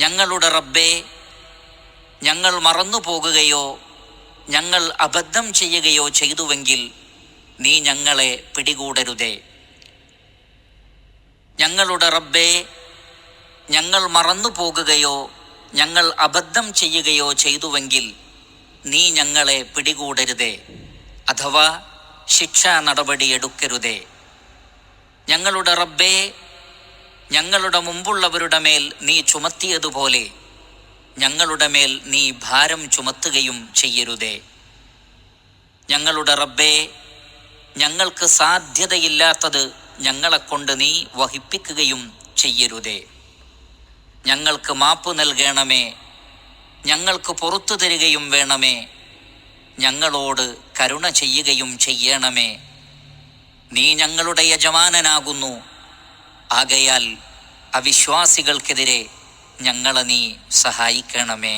ഞങ്ങളുടെ റബ്ബേ ഞങ്ങൾ മറന്നു പോകുകയോ ഞങ്ങൾ അബദ്ധം ചെയ്യുകയോ ചെയ്തുവെങ്കിൽ നീ ഞങ്ങളെ പിടികൂടരുതേ. ഞങ്ങളുടെ റബ്ബേ ഞങ്ങൾ മറന്നു പോകുകയോ ഞങ്ങൾ അബദ്ധം ചെയ്യുകയോ ചെയ്തുവെങ്കിൽ നീ ഞങ്ങളെ പിടികൂടരുതേ. അഥവാ ശിക്ഷാ നടപടിയെടുക്കരുതേ ഞങ്ങളുടെ റബ്ബേ ഞങ്ങളുടെ മുമ്പുള്ളവരുടെ മേൽ നീ ചുമത്തിയതുപോലെ ഞങ്ങളുടെ മേൽ നീ ഭാരം ചുമത്തുകയും ചെയ്യരുതേ. ഞങ്ങളുടെ റബ്ബേ ഞങ്ങൾക്ക് സാധ്യതയില്ലാത്തത് ഞങ്ങളെക്കൊണ്ട് നീ വഹിപ്പിക്കുകയും ചെയ്യരുതേ. ഞങ്ങൾക്ക് മാപ്പ് നൽകണമേ ഞങ്ങൾക്ക് പുറത്തു തരികയും വേണമേ ഞങ്ങളോട് കരുണ ചെയ്യുകയും ചെയ്യണമേ. നീ ഞങ്ങളുടെ യജമാനനാകുന്നു ആകയാൽ അവിശ്വാസികൾക്കെതിരെ ഞങ്ങളെ നീ സഹായിക്കണമേ.